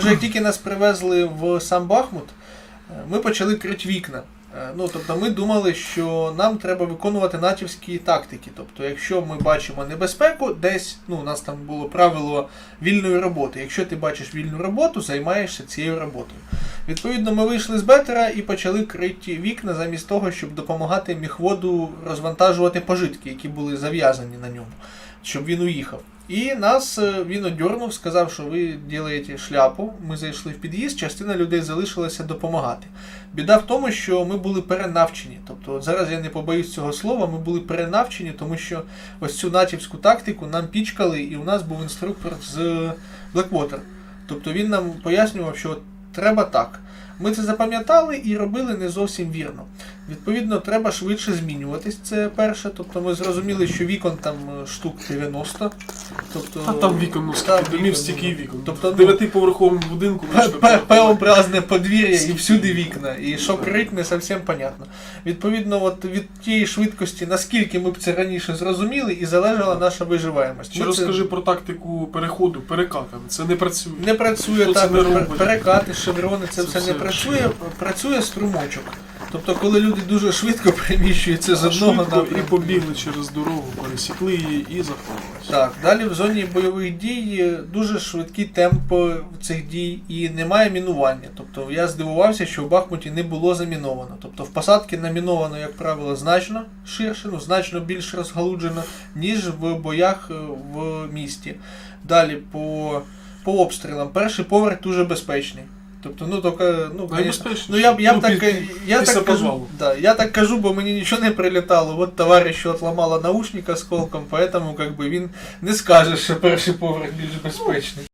Вже як тільки нас привезли в сам Бахмут, ми почали крити вікна. Е, Ну, тобто ми думали, що нам треба виконувати натівські тактики. Тобто, якщо ми бачимо небезпеку, десь ну, у нас там було правило вільної роботи. Якщо ти бачиш вільну роботу, займаєшся цією роботою. Відповідно, ми вийшли з бетера і почали крити вікна замість того, щоб допомагати міхводу розвантажувати пожитки, які були зав'язані на ньому, щоб він уїхав. І нас е, він одьорнув, сказав, що ви робите шляпу. Ми зайшли в під'їзд, частина людей залишилася допомагати. Біда в тому, що ми були перенавчені. Тобто, зараз я не побоюсь цього слова, ми були перенавчені, тому що ось цю натівську тактику нам пічкали, і у нас був інструктор з Blackwater. Тобто він нам пояснював, що треба так. Ми це запам'ятали і робили не зовсім вірно. Відповідно, треба швидше змінюватись. Це перше. Тобто ми зрозуміли, що вікон там е, штук 90. Тобто, А там вікон, ну скільки домів, стільки ну. вікон. Тобто, ну, дев'ятиповерховому будинку П-образне подвір'я і всюди вікна. І що крить, не зовсім понятно. Відповідно, от від тієї швидкості, наскільки ми б це раніше зрозуміли, і залежала наша виживаємость. Чи розкажи про тактику переходу перекатами. Це не працює. Не працює так, перекати, шеврони, це, Це все не працює. Працює струмочок. Тобто, коли люди дуже швидко переміщуються з одного Швидко і напрямку. побігли через дорогу, пересікли її і заховалися. Так, далі в зоні бойових дій дуже швидкі темпи цих дій і немає мінування. Тобто я здивувався, що в Бахмуті не було заміновано. Тобто в посадки наміновано, як правило, значно ширше, ну, значно більш розгалуджено, ніж в боях е, в місті. Далі по, по обстрілам. Перший поверх дуже безпечний. Тобто, ну, тільки, ну, конечно, Ну я б я б Ну, так, я так кажу, да, я так кажу, бо мені нічого не прилітало. От товаришу отломало наушник осколком, поэтому как бы він не скаже, що перший поверх більш безпечний.